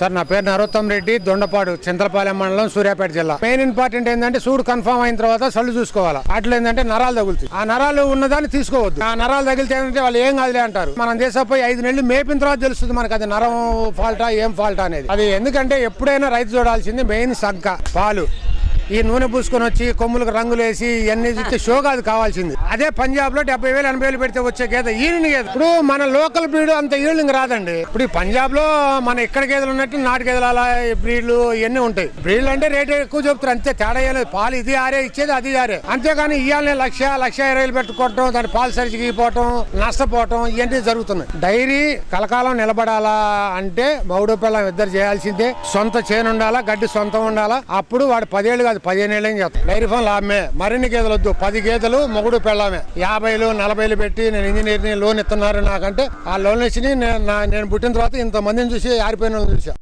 Sir నా పేరు నరోత్తం రెడ్డి దొండపాడు చింతలపాలెం మండలం సూర్యాపేట జిల్లా. మెయిన్ ఇంపార్టెంట్ ఏంటంటే సూడు కన్ఫర్మ్ అయిన తర్వాత సళ్ళు చూసుకోవాలి. అట్లా ఏంటంటే నరాలు తగులుతాయి. ఆ నరాలు ఉన్నదాన్ని తీసుకోవద్దు. ఆ నరాలు తగిలితే ఏంటంటే వాళ్ళు ఏం కాదులే అంటారు. మనం చేసేపోయి ఐదు నెలలు మేపిన తర్వాత తెలుస్తుంది మనకి అది నరం ఫాల్టా ఏం ఫాల్టా అనేది. అది ఎందుకంటే ఎప్పుడైనా రైతు చూడాల్సింది మెయిన్ సంక పాలు. ఈ నూనె పూసుకొని వచ్చి కొమ్ములకు రంగులు వేసి ఇవన్నీ చూస్తే షో కాదు కావాల్సింది. అదే పంజాబ్లో డెబ్బై వేలు ఎనభై వేలు పెడితే వచ్చే గేదె ఈనింగ్ గేదె. ఇప్పుడు మన లోకల్ బ్రీడ్ అంత ఈల్డింగ్ రాదండి. ఇప్పుడు ఈ పంజాబ్లో మన ఇక్కడ గేదెలు ఉన్నట్టు నాటు గేదెలు అలా బ్రీడ్లు ఇవన్నీ ఉంటాయి. బ్రీడ్లు అంటే రేట్ ఎక్కువ చెప్తారు అంతే తేడా లేదు. పాలు ఇది ఆరే ఇచ్చేది అది ఆరే. అంతేగాని ఇవాళనే లక్ష లక్ష ఇరవై వేలు పెట్టుకోవటం దాని పాలు సరిచిగిపోవటం నష్టపోవటం ఇవన్నీ జరుగుతున్నాయి. డైరీ కలకాలం నిలబడాలా అంటే మౌడు పిల్లం ఇద్దరు చేయాల్సిందే. సొంత చేను ఉండాలా గడ్డి సొంతం ఉండాలా. అప్పుడు వాడు పదేళ్ళు కాదు పదిహేను ఏళ్ళు చేస్తాం? డైరీ ఫామ్ లాభమే మరిన్ని గేదెలు వద్దు. పది గేదెలు మొగుడు పెళ్ళామే. యాభైలు నలభైలు పెట్టి నేను ఇంజనీర్ని లోన్ ఇస్తున్నారు నాకంటే. ఆ లోన్ ఇచ్చి నేను నా- నేను పుట్టిన తర్వాత ఇంత మందిని చూసి ఆరిపోయిన చూసా.